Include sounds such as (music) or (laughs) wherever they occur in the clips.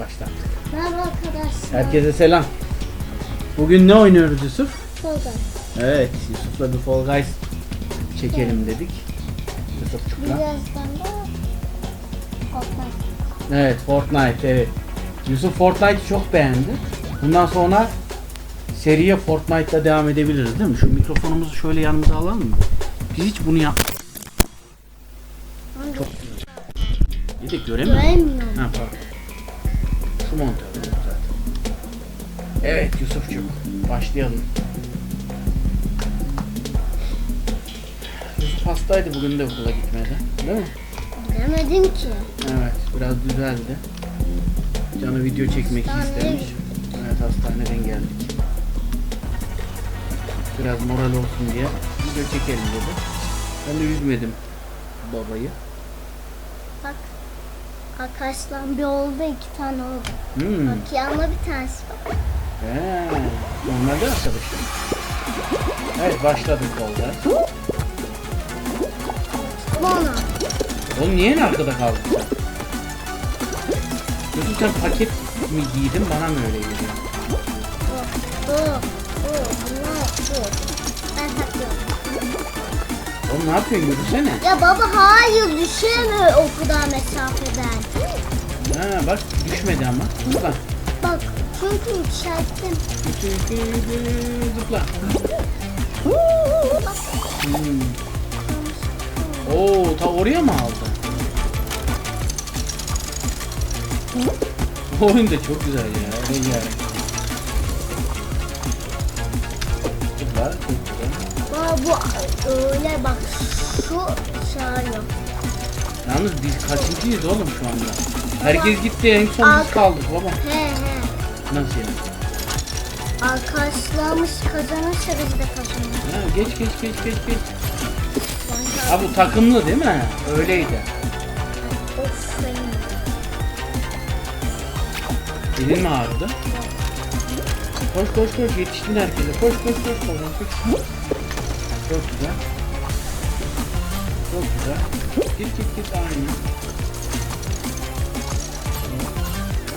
başlattık. Merhaba arkadaşlar. Herkese selam. Bugün ne oynuyoruz Yusuf? Solda. Evet, Yusuf'la bir Fall Guys çekelim dedik. Yusufçuk'la. Birazdan da Fortnite. Evet, Fortnite evet. Yusuf Fortnite'ı çok beğendi. Bundan sonra seriye Fortnite'la devam edebiliriz değil mi? Şu mikrofonumuzu şöyle yanımıza alalım mı? Biz hiç bunu yap... Çok güzel. Bir de göremiyorum. Göremiyorum. Ha pardon. Şu monitör zaten. Evet Yusuf'cum başlayalım. Yusuf hastaydı bugün de okula gitmedi. Değil mi? Demedim ki. Evet biraz düzeldi. Canı video çekmek Hastaneye istemiş. Evet hastaneden geldik. Biraz moral olsun diye video çekelim dedi. Ben de üzmedim babayı. Bak. Arkadaşlar bir oldu iki tane oldu. Hmm. Bak bir tanesi var. He, onlar da arkadaşım. Evet başladık oldu. Bana. Oğlum niye en arkada kaldın sen? Yoksa sen paket mi giydin bana mı öyle geliyor? Bu. Bu. Bu. Bu. Ben takıyorum. Oğlum ne yapıyorsun yürüsene. Ya baba hayır düşemiyor o kadar mesafeden. Ha bak düşmedi ama. Zıpla. Bak çünkü yükselttim. Zıpla. Hmm. Oo ta oraya mı aldı? Bu oyun da çok güzel ya. Zıpla çok güzel. Baba bu öyle bak şu çağırıyor. Yalnız biz kaçıncıyız oğlum şu anda? Herkes gitti en son biz kaldık baba. He he. Nasıl yani? Arkadaşlarımız kazanırsa biz de kazanırız. Ha, geç geç geç geç geç. Bence Ha bu takımlı değil mi? Öyleydi. of benim. Elin mi ağrıdı? Koş koş koş yetiştin herkese. Koş koş koş koş. koş. Çok güzel. Çok güzel. Git git git aynı.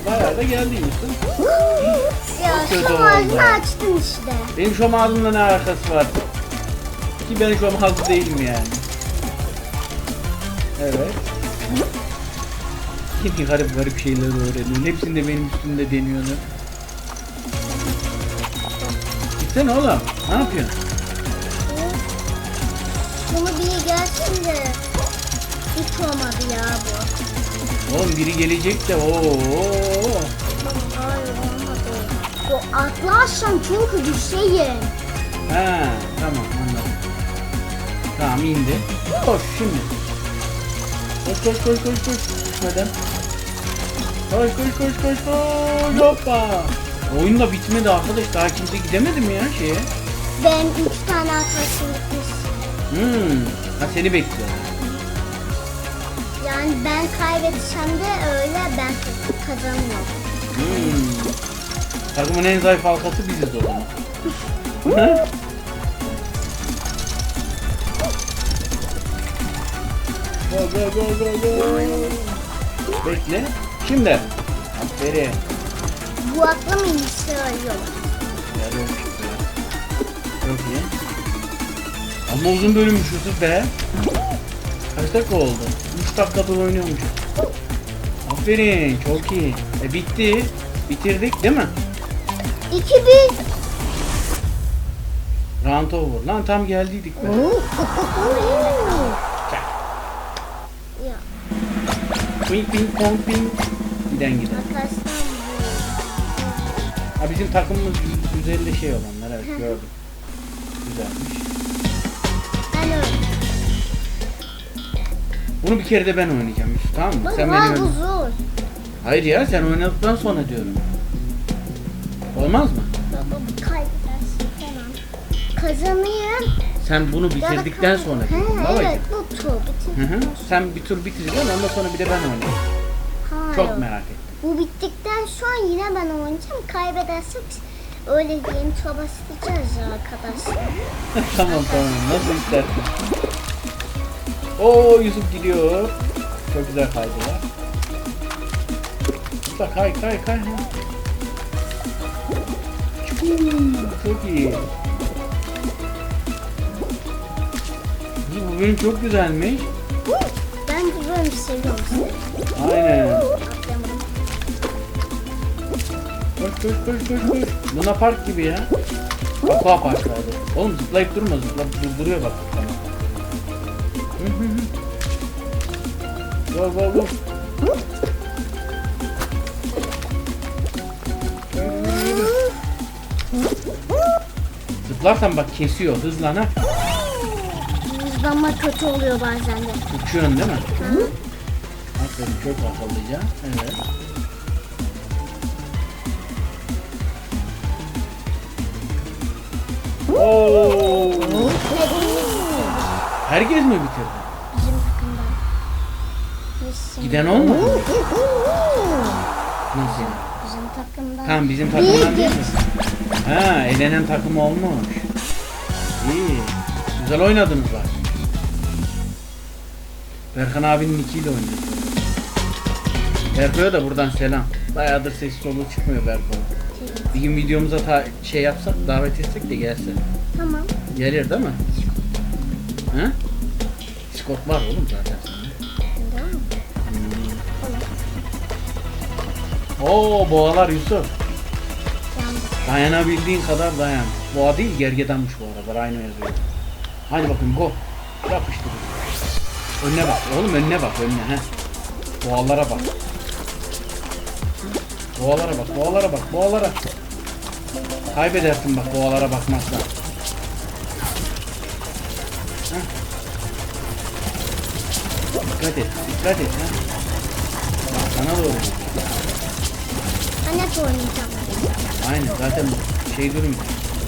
Bayağı da geldi Yusuf. Ya kötü şu oldu. ağzını açtın işte. Benim şu ağzımla ne alakası var? Ki ben şu ağzı değilim yani. Evet. Kim garip garip şeyler öğreniyor. Hepsini de benim üstümde deniyorlar. Gitsene oğlum. Ne yapıyorsun? Şunu bir gelsin de. Hiç olmadı ya bu. Oğlum biri gelecek de ooo. Hayır olmadı. Bu atlarsan çünkü düşeyim. Ha tamam anladım. Tamam indi. Koş şimdi. Koş koş koş koş koş. Düşmeden. Koş koş koş koş koş. Hoppa. Oyun da bitmedi arkadaş. Daha kimse gidemedi mi ya şeye? Ben üç tane arkadaşım gitmiş. Hmm. Ha seni bekliyor. Yani ben kaybetsem de öyle ben kazanıyorum. Hmm. Takımın en zayıf halkası biziz o zaman. Go go go go go. Bekle. Şimdi. Aferin. Bu aklım iyisi arıyor. Yarıyormuş işte ya. Çok iyi. Ama uzun bölümmüş Yusuf be. Kaç dakika oldu? 3 dakikadır oynuyormuş. Aferin çok iyi. E bitti. Bitirdik değil mi? İki bir. Round over. Lan tam geldiydik be. Ya Ping ping pong ping. Giden giden. Ha bizim takımımız 150 şey olanlar evet gördüm. Güzelmiş. ben. Bunu bir kere de ben oynayacağım Yusuf tamam mı? Sen benim bu ön- zor. Hayır ya sen oynadıktan sonra diyorum. Olmaz mı? Baba bu kaybedersin tamam. Kazanayım. Sen bunu bitirdikten sonra He, diyorum. Babacığım. evet bu tur Hı bitir. hı. Sen bir tur bitireceksin ondan sonra bir de ben oynayayım. Hayır. Çok merak ettim. Bu bittikten sonra yine ben oynayacağım. Kaybedersek öyle yeni tur basacağız ya arkadaşlar. (laughs) tamam tamam nasıl istersen. Oo Yusuf gidiyor. Çok güzel kaydılar. Zıpla kay kay kay. Çok iyi. Bu bölüm çok güzelmiş. Ben de böyle seviyorum. Aynen. Koş koş koş koş koş. Luna Park gibi ya. Aqua Park vardı. Oğlum zıplayıp durma zıplayıp durduruyor bak. Hı hı hı. Go go go. Zıplarsan bak kesiyor hızlan ha. Hızlanma kötü oluyor bazen de. Uçuyorsun değil mi? Aferin çok akıllıca. Evet. Oo. Herkes mi bitirdi? Bizim takımda. Biz Giden olmadı mı? Nasıl? Bizim takımda. Tamam bizim takımdan değil mi? Ha elenen takım olmuş. İyi. Güzel oynadınız bak. Berkan abinin nickiyle oynuyor. Berko'ya da buradan selam. Bayağıdır sessiz solu çıkmıyor Berko. Bir gün videomuza ta- şey yapsak, davet etsek de gelse. Tamam. Gelir değil mi? He? Discord var oğlum zaten sende. Oo boğalar Yusuf. Dayanabildiğin kadar dayan. Boğa değil gergedanmış bu aralar aynı yazıyor. Hadi bakın go. Yapıştır. Önüne bak oğlum önüne bak önüne he. Boğalara bak. Boğalara bak boğalara bak boğalara. Kaybedersin bak boğalara bakmazsan. Dikkat et dikkat et ha. Sana doğru. Hep oynayacağım. Aynen zaten şey durum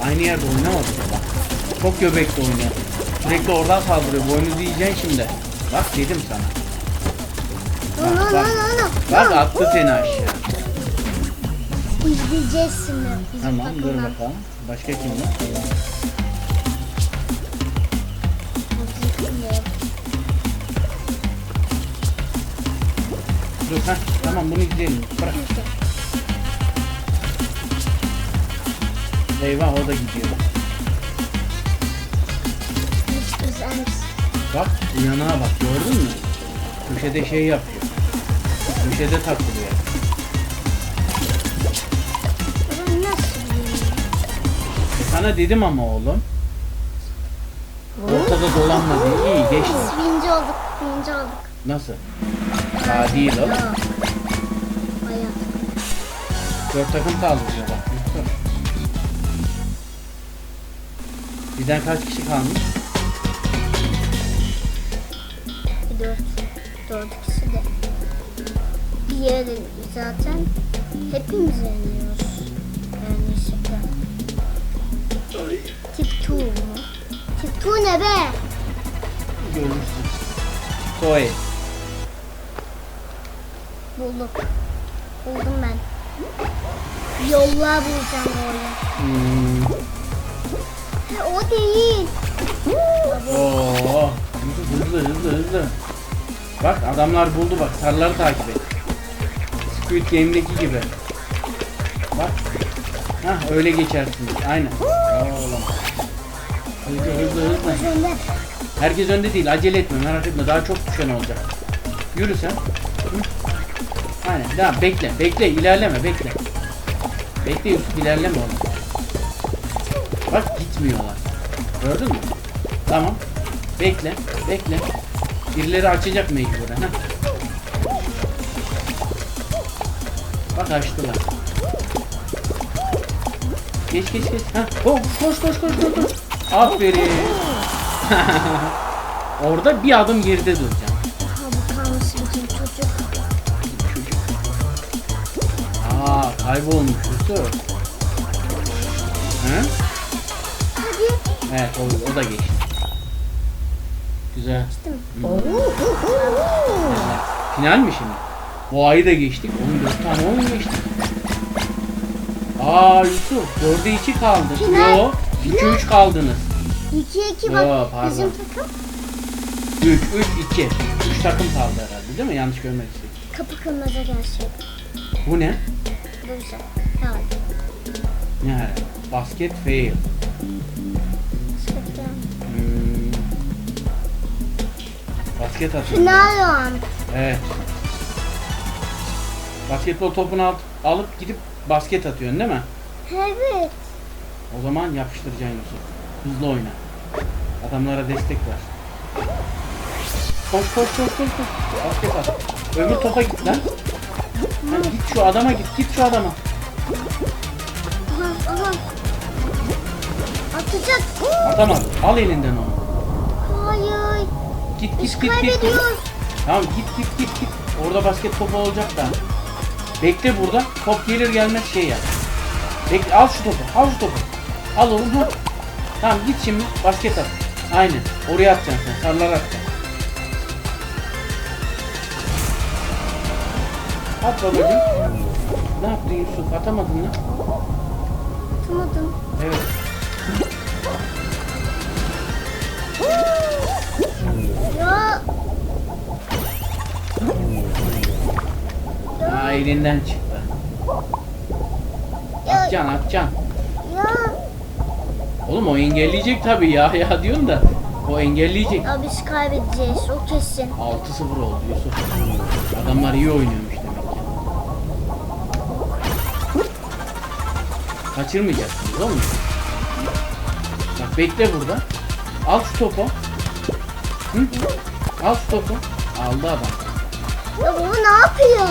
aynı yerde oynamadı bak. Çok göbekli oynuyor. Sürekli oradan saldırıyor. Boynuzu yiyeceksin şimdi. Bak dedim sana. Bak bak. Bak attı seni aşağı. İzleyeceğiz şimdi. Tamam dur bakalım. Başka kim var? Dur ha tamam bunu izleyelim. Bırak. Eyvah o da gidiyor. Bak uyanağa bak gördün mü? Köşede şey yapıyor. Köşede takılıyor. E sana dedim ama oğlum. Ortada dolanma diye. İyi geçti. Biz birinci olduk. Birinci olduk. Nasıl? Daha değil oğlum. Bayağı. Dört takım kaldı diyor bak. Yoksa. Bizden kaç kişi kalmış? Bir dört. Dört kişi de. Diğeri zaten hepimiz yeniyoruz. Yanlışlıkla. Tip 2 mu? Tip 2 ne be? Görürsün. Zoe. Buldum. Buldum ben. Yolla bulacağım oraya. Hmm. Ha, o değil. Oo. Hızlı hızlı hızlı. Bak adamlar buldu bak. Sarıları takip et. Squid Game'deki gibi. Bak. Hah öyle geçersin. Aynen. Oğlum. Hızlı hızlı hızlı. Herkes önde değil. Acele etme merak etme. Daha çok düşen olacak. Yürü sen. Hı? Aynen. Devam. Bekle. Bekle. ilerleme. Bekle. Bekle Yusuf. ilerleme oğlum. Bak gitmiyorlar. Gördün mü? Tamam. Bekle. Bekle. Birileri açacak mecburen. Ha? Bak açtılar. Geç geç geç. Ha? Oh, koş koş koş koş koş. Aferin. (laughs) Orada bir adım geride duracaksın. Aa kaybolmuş Yusuf. Hı? Evet o, o da geçti. Güzel. Evet. Final mi şimdi? Bu ayı da geçtik. 14 tane oyun geçtik. Aa Yusuf 4'e 2 kaldık. Final. Yo 2 3 kaldınız. 2 2 Yo, bak. pardon. Bizim takım 3 3 2. 3 takım kaldı herhalde değil mi? Yanlış görmek istedim. kapı kırmızı gerçek. Bu ne? Tamam. Ne hala? Basket fail. Sıkıntı. Hmm. Basket atıyor. Final Evet. Basketbol topunu al, alıp gidip basket atıyorsun değil mi? Evet. O zaman yapıştıracaksın Yusuf. Hızlı oyna. Adamlara destek ver. Koş koş koş koş koş. Basket at. Öbür topa git lan. Lan git şu adama git. Git şu adama. Aha aha. Atacak. Atamaz. Al elinden onu. Hayır. Git Biz git git git. git. kaybediyoruz. Tamam git git git git. Orada basket topu olacak da. Bekle burada. Top gelir gelmez şey yap. Bekle al şu topu. Al şu topu. Al oğlum ha. Tamam git şimdi basket at. Aynen. Oraya atacaksın sen. Sarılara atacaksın. At babacığım. Ne yaptın Yusuf? Atamadın mı? Atamadım. Evet. Ya. Aa elinden çıktı. Atacaksın atacaksın. Ya. Oğlum o engelleyecek tabii ya (laughs) ya diyorsun da. O engelleyecek. Ya biz kaybedeceğiz. O kesin. 6-0 oldu Yusuf. Adamlar iyi oynuyormuş Kaçırmayacaksınız oğlum. Bak bekle burada. Al şu topu. Hı? Al şu topu. Aldı adam. Ya baba ne yapıyor?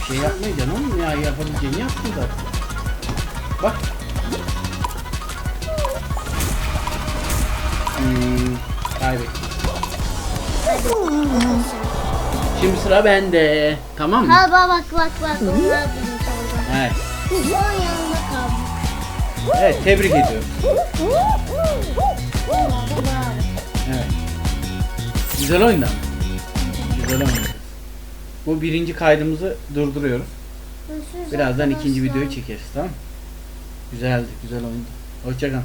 Bir şey yapmayacaksın oğlum ya yapabileceğini yaptın zaten. Bak. Hmm, kaybettim. Şimdi sıra bende. Tamam mı? Ha bak bak bak bak. Onlar birinci oldu. Evet. Onun yanında kaldık. Evet tebrik ediyorum. Evet. Güzel oyundu ama. Güzel oyundu. Bu birinci kaydımızı durduruyoruz. Birazdan ikinci videoyu çekeriz tamam? Güzeldi, güzel oyundu. Hoşçakalın.